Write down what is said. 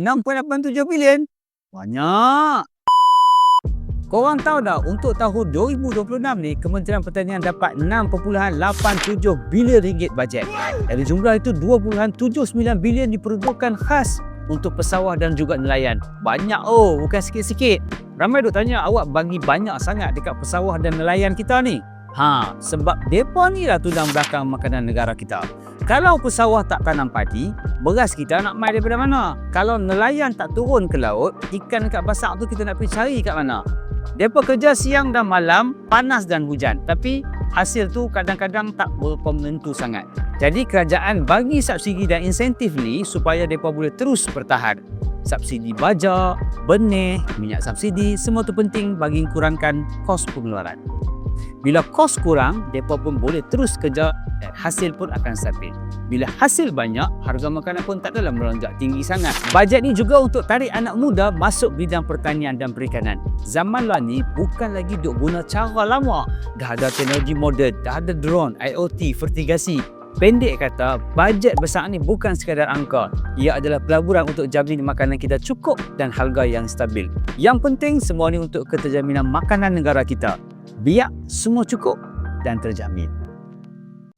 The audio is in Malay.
6.87 bilion. Banyak. Korang tahu tak untuk tahun 2026 ni Kementerian Pertanian dapat 6.87 bilion ringgit bajet. Dari jumlah itu 2.79 bilion diperuntukkan khas untuk pesawah dan juga nelayan. Banyak oh, bukan sikit-sikit. Ramai duk tanya awak bagi banyak sangat dekat pesawah dan nelayan kita ni. Ha, sebab depa ni lah tulang belakang makanan negara kita. Kalau pesawah tak tanam padi, beras kita nak mai daripada mana? Kalau nelayan tak turun ke laut, ikan dekat pasak tu kita nak pergi cari kat mana? Depa kerja siang dan malam, panas dan hujan. Tapi hasil tu kadang-kadang tak berapa menentu sangat. Jadi kerajaan bagi subsidi dan insentif ni supaya depa boleh terus bertahan. Subsidi baja, benih, minyak subsidi, semua tu penting bagi kurangkan kos pengeluaran. Bila kos kurang, mereka pun boleh terus kerja dan hasil pun akan stabil. Bila hasil banyak, harga makanan pun tak dalam melonjak tinggi sangat. Bajet ni juga untuk tarik anak muda masuk bidang pertanian dan perikanan. Zaman lah ni bukan lagi duk guna cara lama. Dah ada teknologi moden, dah ada drone, IoT, fertigasi. Pendek kata, bajet besar ni bukan sekadar angka. Ia adalah pelaburan untuk jamin makanan kita cukup dan harga yang stabil. Yang penting semua ni untuk keterjaminan makanan negara kita biak semua cukup dan terjamin.